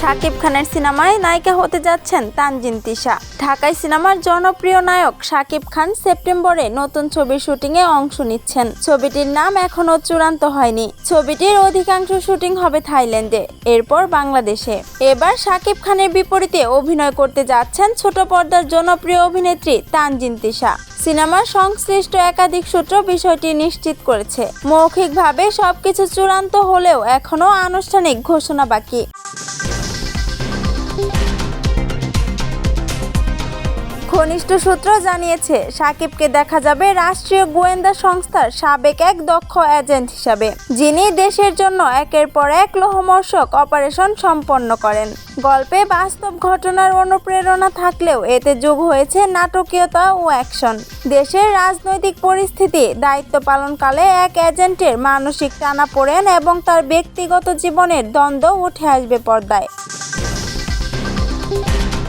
শাকিব খানের সিনেমায় নায়িকা হতে যাচ্ছেন তানজিন তিশা। ঢাকায় সিনেমার জনপ্রিয় নায়ক শাকিব খান সেপ্টেম্বরে নতুন ছবির শুটিংয়ে অংশ নিচ্ছেন। ছবিটির নাম এখনও চূড়ান্ত হয়নি। ছবিটির অধিকাংশ শুটিং হবে থাইল্যান্ডে, এরপর বাংলাদেশে। এবার শাকিব খানের বিপরীতে অভিনয় করতে যাচ্ছেন ছোট পর্দার জনপ্রিয় অভিনেত্রী তানজিন তিশা। সিনেমার সংশ্লিষ্ট একাধিক সূত্র বিষয়টি নিশ্চিত করেছে। মৌখিকভাবে সবকিছু চূড়ান্ত হলেও এখনও আনুষ্ঠানিক ঘোষণা বাকি। ঘনিষ্ঠ সূত্র জানিয়েছে, সাকিবকে দেখা যাবে রাষ্ট্রীয় গোয়েন্দা সংস্থার সাবেক এক দক্ষ এজেন্ট হিসাবে, যিনি দেশের জন্য একের পর এক লোহমর্ষক অপারেশন সম্পন্ন করেন। গল্পে বাস্তব ঘটনার অনুপ্রেরণা থাকলেও এতে যোগ হয়েছে নাটকীয়তা ও অ্যাকশন। দেশের রাজনৈতিক পরিস্থিতি দায়িত্ব পালনকালে এক এজেন্টের মানসিক টানা পড়েন এবং তার ব্যক্তিগত জীবনের দ্বন্দ্ব উঠে আসবে পর্দায়। Thank you.